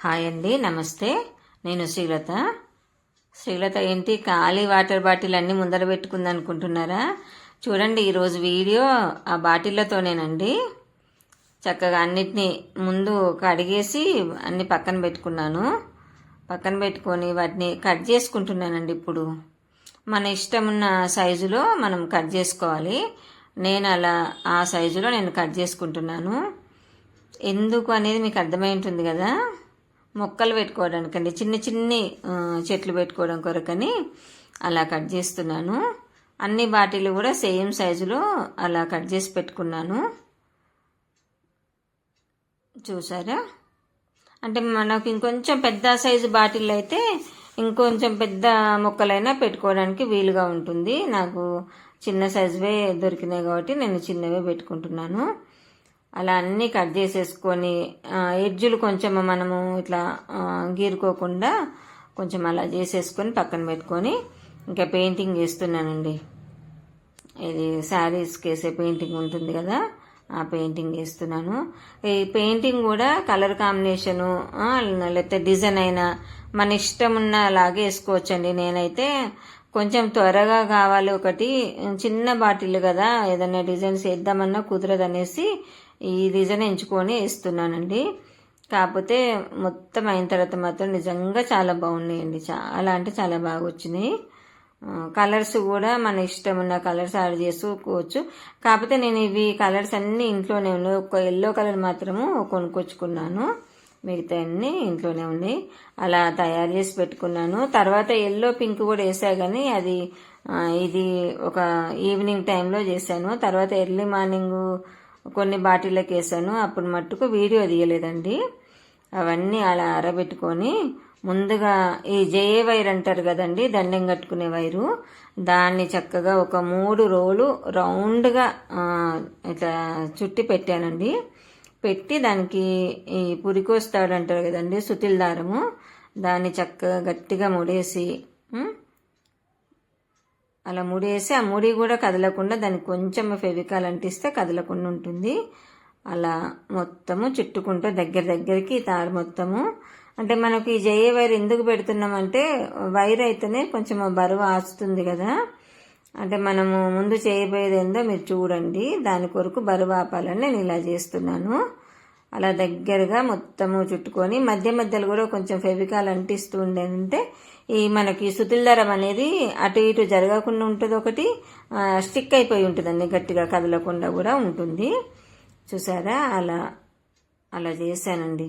Hi అండి నమస్తే. నేను శ్రీలత. శ్రీలత ఏంటి ఖాళీ వాటర్ బాటిల్ అన్నీ ముందర పెట్టుకుంది అనుకుంటున్నారా చూడండి ఈరోజు వీడియో ఆ బాటిళ్ళతోనేనండి చక్కగా అన్నిటినీ ముందు కడిగేసి అన్ని పక్కన పెట్టుకున్నాను. పక్కన పెట్టుకొని వాటిని కట్ చేసుకుంటున్నానండి ఇప్పుడు. మన ఇష్టం ఉన్న సైజులో మనం కట్ చేసుకోవాలి. నేను అలా ఆ సైజులో నేను కట్ చేసుకుంటున్నాను. ఎందుకు అనేది మీకు అర్థమై ఉంటుంది కదా? మొక్కలు పెట్టుకోవడానికండి చిన్న చిన్ని చెట్లు పెట్టుకోవడం కొరకని అలా కట్ చేస్తున్నాను. అన్ని బాటిల్ కూడా సేమ్ సైజులో అలా కట్ చేసి పెట్టుకున్నాను. చూసారా? అంటే మనకు ఇంకొంచెం పెద్ద సైజు బాటిల్ అయితే ఇంకొంచెం పెద్ద మొక్కలైనా పెట్టుకోవడానికి వీలుగా ఉంటుంది. నాకు చిన్న సైజువే దొరికినాయి కాబట్టి నేను చిన్నవే పెట్టుకుంటున్నాను. అలా అన్నీ కట్ చేసేసుకొని ఎడ్జులు కొంచెం మనము ఇట్లా గీరుకోకుండా కొంచెం అలా చేసేసుకొని పక్కన పెట్టుకొని ఇంకా పెయింటింగ్ వేస్తున్నానండి ఇది శారీస్కి వేసే పెయింటింగ్ ఉంటుంది కదా ఆ పెయింటింగ్ వేస్తున్నాను ఈ పెయింటింగ్ కూడా కలర్ కాంబినేషను లేకపోతే డిజైన్ అయినా మన ఇష్టం ఉన్న అలాగే వేసుకోవచ్చండి. నేనైతే కొంచెం త్వరగా కావాలి ఒకటి. చిన్న బాటిల్ కదా ఏదైనా డిజైన్స్ వేద్దామన్నా కుదరదు అనేసి ఈ డిజైన్ ఎంచుకొని వేస్తున్నానండి. కాకపోతే మొత్తం అయిన తర్వాత మాత్రం నిజంగా చాలా బాగున్నాయండి. చాలా అంటే చాలా బాగా వచ్చినాయి. కలర్స్ కూడా మన ఇష్టం ఉన్న కలర్స్ యాడ్ చేసుకోవచ్చు. కాకపోతే నేను ఇవి కలర్స్ అన్నీ ఇంట్లోనే ఉన్నాయి. ఒక ఎల్లో కలర్ మాత్రము కొనుక్కొచ్చుకున్నాను. మిగతా అన్నీ ఇంట్లోనే ఉన్నాయి అలా తయారు చేసి పెట్టుకున్నాను. తర్వాత ఎల్లో పింక్ కూడా వేసా కానీ అది ఇది ఒక ఈవినింగ్ టైంలో చేశాను. తర్వాత ఎర్లీ మార్నింగ్ కొన్ని బాటిళ్ళకి వేసాను. అప్పుడు మట్టుకు వీడియో తీయలేదండి. అవన్నీ అలా ఆరబెట్టుకొని ముందుగా ఈ జే వైర్ అంటారు కదండి దండెం కట్టుకునే వైరు దాన్ని చక్కగా ఒక మూడు రోలు రౌండ్గా ఇట్లా చుట్టి పెట్టానండి. పెట్టి దానికి ఈ పురికోస్తాడు అంటారు కదండి సుతిల్ దారము. దాన్ని చక్కగా గట్టిగా ముడేసి అలా ముడేసి ఆ ముడి కూడా కదలకుండా దానికి కొంచెం ఫెవికాల్ అంటిస్తే కదలకుండా ఉంటుంది. అలా మొత్తము చుట్టుకుంటూ దగ్గర దగ్గరికి తాడు మొత్తము. అంటే మనకి ఈ జయ వైర్ ఎందుకు పెడుతున్నామంటే వైర్ అయితేనే కొంచెం బరువు ఆస్తుంది కదా. అంటే మనము ముందు చేయబోయేది ఏందో మీరు చూడండి. దాని కొరకు బరువు ఆపాలని నేను ఇలా చేస్తున్నాను. అలా దగ్గరగా మొత్తము చుట్టుకొని మధ్య మధ్యలో కూడా కొంచెం ఫెవికాల్ అంటిస్తూ ఉండేదంటే ఈ మనకి సుతిల్దరం అనేది అటు ఇటు జరగకుండా ఉంటుంది ఒకటి. స్టిక్ అయిపోయి ఉంటుందండి గట్టిగా కదలకుండా కూడా ఉంటుంది. చూసారా? అలా అలా చేశానండి.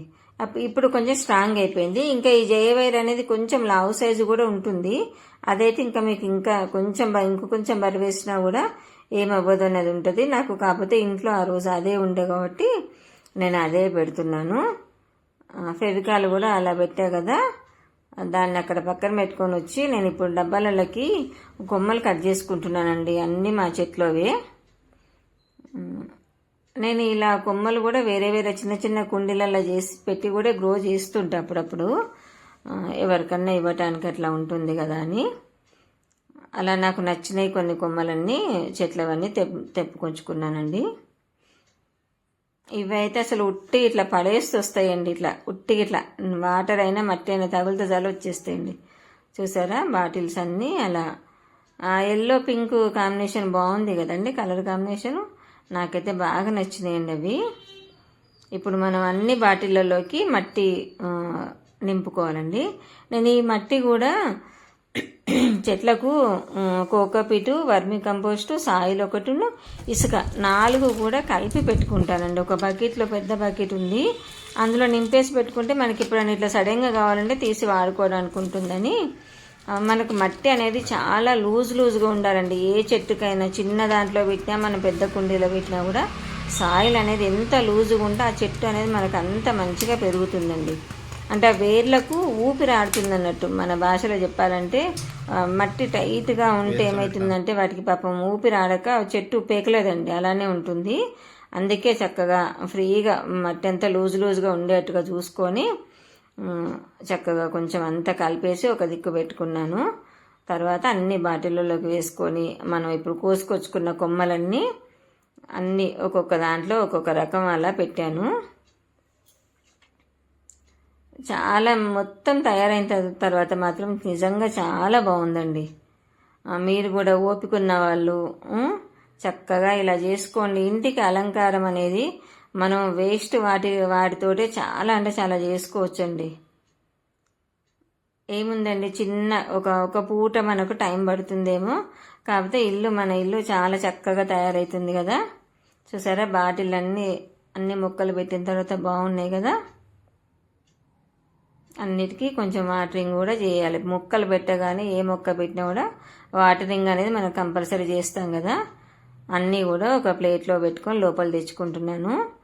ఇప్పుడు కొంచెం స్ట్రాంగ్ అయిపోయింది. ఇంకా ఈ జయవైర్ అనేది కొంచెం లావు సైజు కూడా ఉంటుంది. అదైతే ఇంకా మీకు ఇంకా కొంచెం బ- కొంచెం బరి వేసినా కూడా ఏమవ్వదు అనేది ఉంటుంది. నాకు కాకపోతే ఇంట్లో ఆ రోజు అదే ఉండే కాబట్టి నేను అదే పెడుతున్నాను. ఫెవికాల్ కూడా అలా పెట్టా కదా. దాన్ని అక్కడ పక్కన పెట్టుకొని వచ్చి నేను ఇప్పుడు డబ్బాలలోకి కొమ్మలు కట్ చేసుకుంటున్నానండి. అన్నీ మా చెట్లోవే నేను ఇలా కొమ్మలు కూడా వేరే వేరే చిన్న చిన్న కుండీలలో చేసి పెట్టి కూడా గ్రో చేస్తుంటా అప్పుడప్పుడు. ఎవరికన్నా ఇవ్వటానికి అట్లా ఉంటుంది కదా అని. అలా నాకు నచ్చినాయి కొన్ని కొమ్మలన్నీ చెట్లవన్నీ తెప్పు తెప్పుకొంచుకున్నానండి. ఇవైతే అసలు ఉట్టి ఇట్లా పడేస్తూ వస్తాయండి ఇట్లా. ఉట్టి ఇట్లా. వాటర్ అయినా మట్టి అయినా తగులుతో జల వచ్చేస్తాయండి. చూసారా? బాటిల్స్ అన్నీ అలా. ఆ ఎల్లో పింక్ కాంబినేషన్ బాగుంది కదండి కలర్ కాంబినేషన్ నాకైతే బాగా నచ్చినాయండి అవి. ఇప్పుడు మనం అన్ని బాటిళ్ళలోకి మట్టి నింపుకోవాలండి. నేను ఈ మట్టి కూడా చెట్లకు కోకోపీటు వర్మి కంపోస్టు సాయిల్ ఒకటిను ఇసుక నాలుగు కూడా కలిపి పెట్టుకుంటానండి. ఒక బకెట్లో పెద్ద బకెట్ ఉంది. అందులో నింపేసి పెట్టుకుంటే మనకి ఇప్పుడు ఇట్లా సడన్గా కావాలంటే తీసి వాడుకోవడానికి ఉంటుందని మనకు మట్టి అనేది చాలా లూజ్ లూజ్గా ఉండాలండి. ఏ చెట్టుకైనా చిన్న దాంట్లో పెట్టినా మనం పెద్ద కుండీలో పెట్టినా కూడా సాయిల్ అనేది ఎంత లూజుగా ఉంటే ఆ చెట్టు అనేది మనకు అంత మంచిగా పెరుగుతుందండి. అంటే ఆ వేర్లకు ఊపిరి ఆడుతుంది అన్నట్టు మన భాషలో చెప్పాలంటే మట్టి టైట్గా ఉంటే ఏమవుతుందంటే వాటికి పాపం ఊపిరి ఆడక చెట్టు పేకలేదండి. అలానే ఉంటుంది. అందుకే చక్కగా ఫ్రీగా మట్టి అంతా లూజ్ లూజ్గా ఉండేట్టుగా చూసుకొని చక్కగా కొంచెం అంతా కలిపేసి ఒక దిక్కు పెట్టుకున్నాను. తర్వాత అన్ని బాటిళ్ళలోకి వేసుకొని మనం ఇప్పుడు కోసుకొచ్చుకున్న కొమ్మలన్నీ అన్నీ ఒక్కొక్క దాంట్లో ఒక్కొక్క రకం అలా పెట్టాను. చాలా మొత్తం తయారైన తర్వాత మాత్రం నిజంగా చాలా బాగుందండి. మీరు కూడా ఓపిక ఉన్న వాళ్ళు చక్కగా ఇలా చేసుకోండి. ఇంటికి అలంకారం అనేది మనం వేస్ట్ వాటి వాటితోటే చాలా అంటే చాలా చేసుకోవచ్చండి. ఏముందండి? చిన్న ఒక ఒక పూట మనకు టైం పడుతుందేమో. కాకపోతే ఇల్లు మన ఇల్లు చాలా చక్కగా తయారవుతుంది కదా. చూసారా? బాటిల్ అన్నీ అన్ని మొక్కలు పెట్టిన తర్వాత బాగున్నాయి కదా. అన్నిటికీ కొంచెం వాటరింగ్ కూడా చేయాలి. మొక్కలు పెట్టగానే ఏ మొక్క పెట్టినా కూడా వాటరింగ్ అనేది మనం కంపల్సరీ చేస్తాం కదా. అన్నీ కూడా ఒక ప్లేట్లో పెట్టుకొని లోపల తెచ్చుకుంటున్నాను.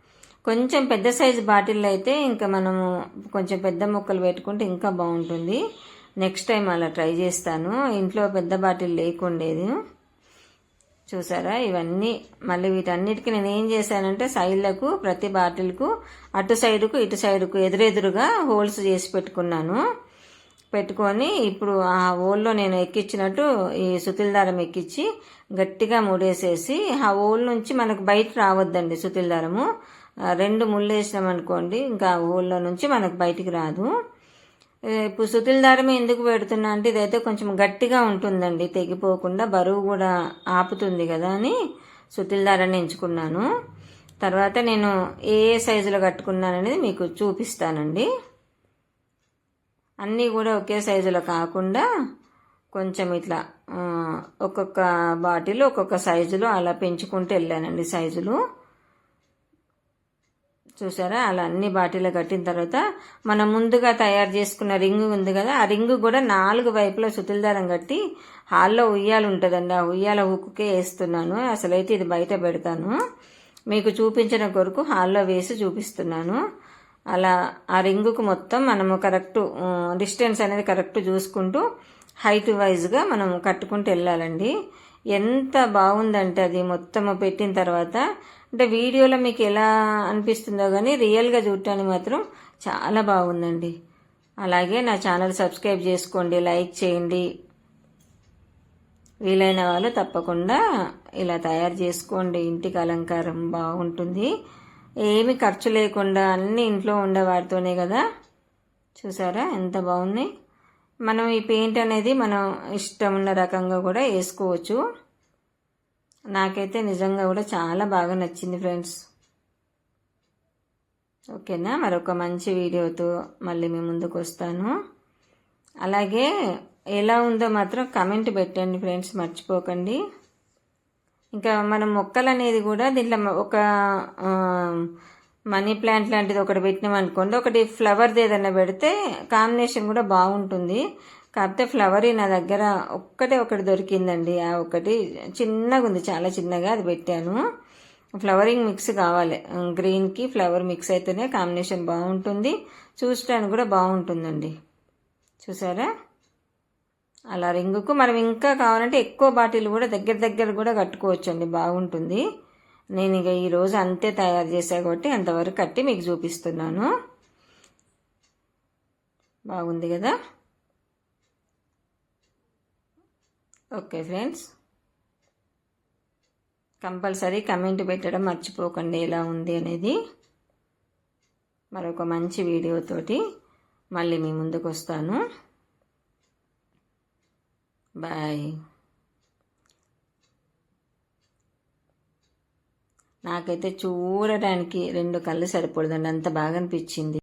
కొంచెం పెద్ద సైజు బాటిల్ అయితే ఇంకా మనము కొంచెం పెద్ద ముక్కలు పెట్టుకుంటే ఇంకా బాగుంటుంది. నెక్స్ట్ టైం అలా ట్రై చేస్తాను. ఇంట్లో పెద్ద బాటిల్ లేకుండేది. చూసారా? ఇవన్నీ మళ్ళీ వీటన్నిటికీ నేను ఏం చేశానంటే సైడ్లకు ప్రతి బాటిల్కు అటు సైడుకు ఇటు సైడుకు ఎదురెదురుగా హోల్స్ చేసి పెట్టుకున్నాను. పెట్టుకొని ఇప్పుడు ఆ హోల్లో నేను ఎక్కించినట్టు ఈ సుతిల్ దారం ఎక్కించి గట్టిగా ముడేసేసి ఆ హోల్ నుంచి మనకు బయట రావద్దండి సుతిల్ దారము. రెండు ముళ్ళు వేసినాం అనుకోండి ఇంకా ఊళ్ళో హోల్లో నుంచి మనకు బయటికి రాదు. ఇప్పుడు సుతిల్ దారం ఎందుకు పెడుతున్నా అంటే ఇదైతే కొంచెం గట్టిగా ఉంటుందండి తెగిపోకుండా బరువు కూడా ఆపుతుంది కదా అని సుతిల్ దారాన్ని ఎంచుకున్నాను. తర్వాత నేను ఏ ఏ సైజులో కట్టుకున్నాననేది మీకు చూపిస్తానండి. అన్నీ కూడా ఒకే సైజులో కాకుండా కొంచెం ఇట్లా ఒక్కొక్క బాటిల్ ఒక్కొక్క సైజులో అలా పెంచుకుంటూ వెళ్ళానండి సైజులు. చూసారా? అలా అన్ని బాటిల్ కట్టిన తర్వాత మనం ముందుగా తయారు చేసుకున్న రింగ్ ఉంది కదా ఆ రింగ్ కూడా నాలుగు వైపులా సుతుల దారం కట్టి హాల్లో ఉయ్యాలు ఉంటుందండి. ఆ ఉయ్యాల హుక్కుకే వేస్తున్నాను. అసలైతే ఇది బయట పెడతాను. మీకు చూపించిన కొరకు హాల్లో వేసి చూపిస్తున్నాను. అలా ఆ రింగుకు మొత్తం మనము కరెక్ట్ డిస్టెన్స్ అనేది కరెక్ట్ చూసుకుంటూ హైట్ వైజ్గా మనం కట్టుకుంటూ వెళ్ళాలండి. ఎంత బాగుందంటే అది మొత్తం పెట్టిన తర్వాత అంటే వీడియోలో మీకు ఎలా అనిపిస్తుందో కానీ రియల్గా చూడటానికి మాత్రం చాలా బాగుందండి. అలాగే నా ఛానల్ సబ్స్క్రైబ్ చేసుకోండి లైక్ చేయండి. వీలైన వాళ్ళు తప్పకుండా ఇలా తయారు చేసుకోండి. ఇంటికి అలంకారం బాగుంటుంది. ఏమి ఖర్చు లేకుండా అన్నీ ఇంట్లో ఉండే వాటితోనే కదా. చూసారా ఎంత బాగున్నాయి? మనం ఈ పెయింట్ అనేది మనం ఇష్టం ఉన్న రకంగా కూడా వేసుకోవచ్చు. నాకైతే నిజంగా కూడా చాలా బాగా నచ్చింది ఫ్రెండ్స్. ఓకేనా? మరొక మంచి వీడియోతో మళ్ళీ మీ ముందుకు వస్తాను. అలాగే ఎలా ఉందో మాత్రం కమెంట్ పెట్టండి ఫ్రెండ్స్ మర్చిపోకండి. ఇంకా మనం మొక్కలు అనేది కూడా దీంట్లో ఒక మనీ ప్లాంట్ లాంటిది ఒకటి పెట్టినాం అనుకోండి ఒకటి ఫ్లవర్ది ఏదైనా పెడితే కాంబినేషన్ కూడా బాగుంటుంది. కాకపోతే ఫ్లవర్ నా దగ్గర ఒక్కటే ఒకటి దొరికిందండి. ఆ ఒకటి చిన్నగా ఉంది చాలా చిన్నగా అది పెట్టాను. ఫ్లవరింగ్ మిక్స్ కావాలి. గ్రీన్కి ఫ్లవర్ మిక్స్ అయితేనే కాంబినేషన్ బాగుంటుంది. చూసడానికి కూడా బాగుంటుందండి. చూసారా? అలా రింగుకు మనం ఇంకా కావాలంటే ఎక్కువ బాటిల్ కూడా దగ్గర దగ్గర కూడా కట్టుకోవచ్చు అండి బాగుంటుంది. నేను ఇక ఈరోజు అంతే తయారు చేసా కాబట్టి అంతవరకు కట్టి మీకు చూపిస్తున్నాను. బాగుంది కదా? Okay friends. కంపల్సరీ కమెంట్ పెట్టడం మర్చిపోకండి ఎలా ఉంది అనేది. మరొక మంచి వీడియోతోటి మళ్ళీ మీ ముందుకు వస్తాను బాయ్. నాకైతే చూడడానికి రెండు కళ్ళు సరిపడదండి. అంత బాగా అనిపించింది.